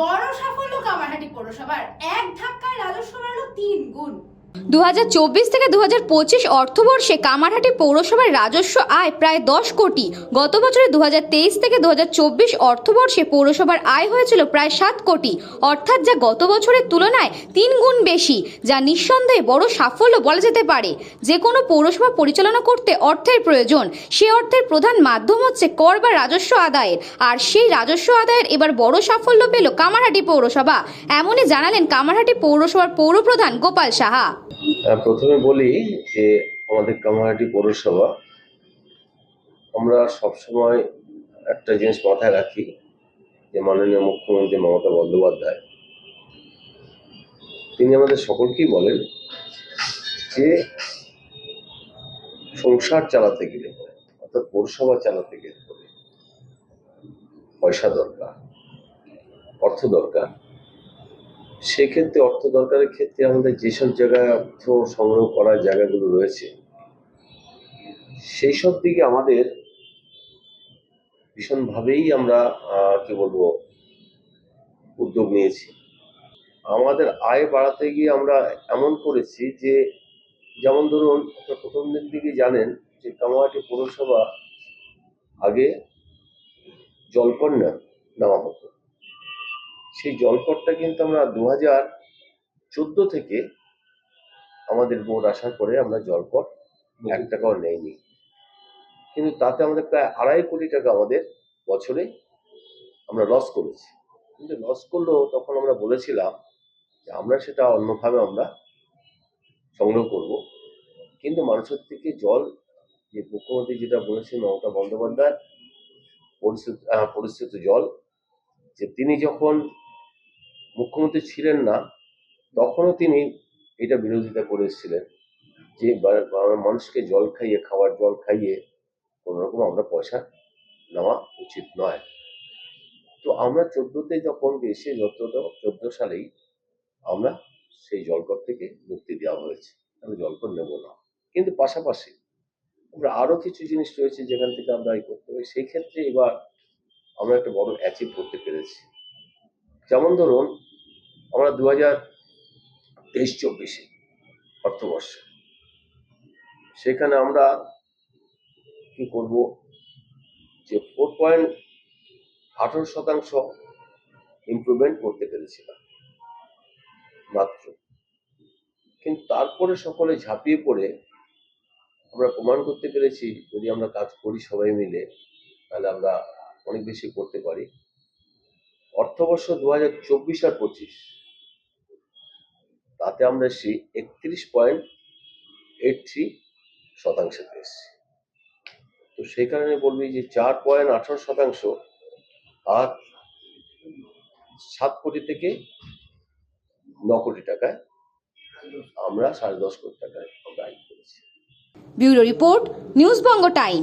বড় সাফল্য কামারহাটি পৌরসভার। এক ধাক্কায় রাজস্ব বাড়ল তিন গুণ। দু হাজার চব্বিশ থেকে দু হাজার পঁচিশ অর্থবর্ষে কামারহাটি পৌরসভার রাজস্ব আয় প্রায় দশ কোটি। গত বছরে দু হাজার তেইশ থেকে দু হাজার চব্বিশ অর্থবর্ষে পৌরসভার আয় হয়েছিল প্রায় সাত কোটি। অর্থাৎ যা গত বছরের তুলনায় তিন গুণ বেশি, যা নিঃসন্দেহে বড় সাফল্য বলা যেতে পারে। যে কোনো পৌরসভা পরিচালনা করতে অর্থের প্রয়োজন, সে অর্থের প্রধান মাধ্যম হচ্ছে কর বা রাজস্ব আদায়ের। আর সেই রাজস্ব আদায়ের এবার বড় সাফল্য পেল কামারহাটি পৌরসভা। এমনই জানালেন কামারহাটি পৌরসভার পৌরপ্রধান গোপাল সাহা। প্রথমে বলি যে আমাদের কামারহাটি পৌরসভা, আমরা সবসময় একটা জিনিস মাথায় রাখি যে মাননীয় মুখ্যমন্ত্রী মমতা বন্দ্যোপাধ্যায়, তিনি আমাদের সকলকেই বলেন যে সংসার চালাতে গেলে অর্থাৎ পৌরসভা চালাতে গেলে পয়সা দরকার, অর্থ দরকার সেক্ষেত্রে অর্থ দরকারের ক্ষেত্রে আমাদের যেসব জায়গায় অর্থ সংগ্রহ করার জায়গাগুলো রয়েছে, সেই সব দিকে আমাদের ভীষণভাবেই আমরা কি বলব, উদ্যোগ নিয়েছি। আমাদের আয় বাড়াতে গিয়ে আমরা এমন করেছি যে, যেমন ধরুন, আপনারা প্রথম দিন থেকে জানেন যে কামাহাটি পৌরসভা আগে জলকর না- নেওয়া হতো। সেই জলকরটা কিন্তু আমরা দু হাজার চোদ্দ থেকে আমাদের বোর্ড আসার পরে আমরা জলকর এক টাকাও নেইনি কিন্তু তাতে আমাদের প্রায় আড়াই কোটি টাকা আমাদের বছরে আমরা লস করেছি। কিন্তু লস করলেও তখন আমরা বলেছিলাম যে আমরা সেটা অন্যভাবে আমরা সংগ্রহ করব। কিন্তু মানুষের থেকে জল যে মুখ্যমন্ত্রী যেটা বলেছেন মমতা বন্দ্যোপাধ্যায় পরিস্থিতি পরিস্থিতি জল যে তিনি যখন মুখ্যমন্ত্রী ছিলেন না, তখনও তিনি এটা বিরোধিতা করে এসেছিলেন যে মানুষকে জল খাইয়ে, খাওয়ার জল খাইয়ে কোনো রকম আমরা পয়সা নেওয়া উচিত নয়। তো আমরা চোদ্দোতে যখন এসে যত, চোদ্দ সালেই আমরা সেই জলকর থেকে মুক্তি দেওয়া হয়েছে। আমি জলকর নেব না। কিন্তু পাশাপাশি আমরা আরও কিছু জিনিস রয়েছে যেখান থেকে আমরা এই করতে পারি। সেই ক্ষেত্রে এবার আমরা একটা বড় অ্যাচিভ করতে পেরেছি। যেমন ধরুন আমরা দু হাজার তেইশ চব্বিশে অর্থবর্ষে। সেখানে আমরা কি করব? যে ফোর পয়েন্ট আঠারো শতাংশ ইমপ্রুভমেন্ট করতে পেরেছিলাম। মাত্র। কিন্তু তারপরে সকলে ঝাঁপিয়ে পড়ে আমরা প্রমাণ করতে পেরেছি, যদি আমরা কাজ করি সবাই মিলে, তাহলে আমরা অনেক বেশি করতে পারি। অর্থবর্ষ দু হাজার চব্বিশ আর পঁচিশ তাতে আমরা এসেছি একত্রিশ পয়েন্ট এইট থ্রি শতাংশে পেয়েছি তো সেই কারণে বলবি যে চার পয়েন্ট আঠারো শতাংশ আর সাত কোটি থেকে ন কোটি টাকায় আমরা সাড়ে দশ কোটি টাকায় আমরা আয় করেছি। Bureau report news Banga time.